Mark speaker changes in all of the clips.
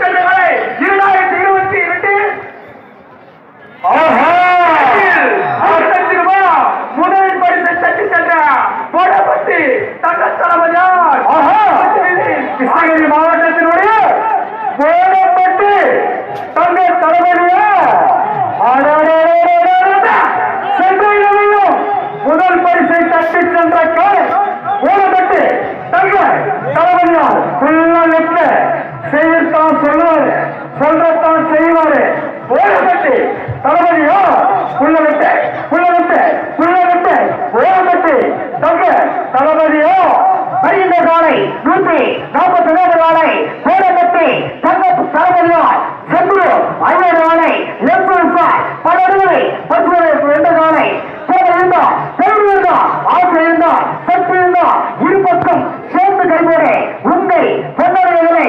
Speaker 1: சென்றவரை இரண்டாயிரத்தி இருபத்தி இரண்டு முதல் பரிசை தட்டி சென்ற போடப்பட்டி தங்க தளபதியார் கிருஷ்ணகிரி மாவட்டத்தினுடைய போடப்பட்டி தங்க தளபதியார் சென்றையிலும் முதல் பரிசை தட்டி சென்ற காலை போடப்பட்டி தங்க தளபதியார் ஃபுல்லா லெப்ட் சொல்றதான் சொல்லுவாரு சொல்றதான் செய்வாரு. ஓடப்பட்டு தளபதியோ புள்ள விட்டு புள்ள விட்டு புள்ள விட்டு. ஓடப்பட்டு தங்க தளபதியோ ஐந்து காலை நூற்றி நாற்பத்தி ஏழு காலை ஓடப்பட்டு தங்க தளபதியோ சென்று ஐநூறு காலை லெப்ட் பன்னெண்டு பத்து எந்த காலை. போட இருந்தா பெருமை இருந்தா ஆசை இருந்தா சக்தி இருந்தா இருபக்கம் சேர்ந்து கைபோடு உண்மை. பொன்னடைகளை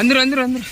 Speaker 1: வந்துரு வந்துரு வந்துரு.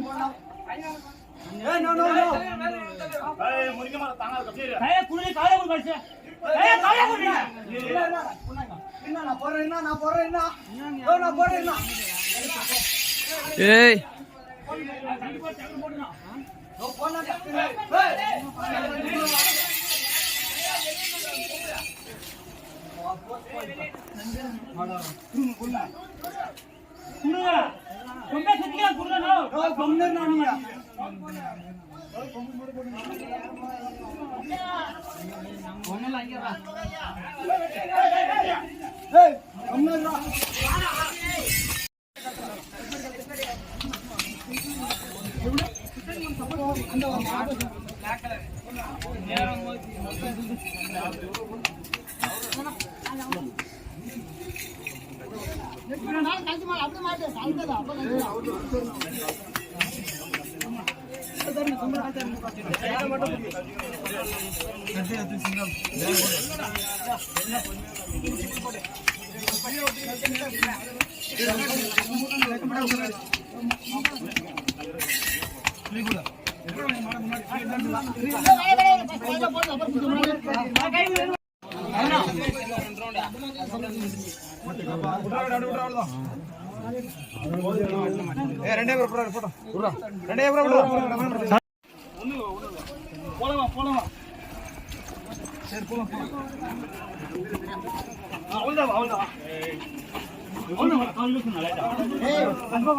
Speaker 1: போடப்பட்டி
Speaker 2: ஏய் குருங்க ரொம்ப சுத்தியா குருங்க
Speaker 1: நான் கம்னர் நானுங்க ஒன்னும் அங்கேயா அந்த நேரம் எப்படி
Speaker 2: நாள் கழிச்சு மாட்டேன் அப்படி மாட்டேன் ரெண்டே போட்டோம் ரெண்டே போட்டோம் போலாமா போலாமா? சரி போலாம்
Speaker 3: போலாம். அவ்வளோதான் அவ்வளோதான் அன்பா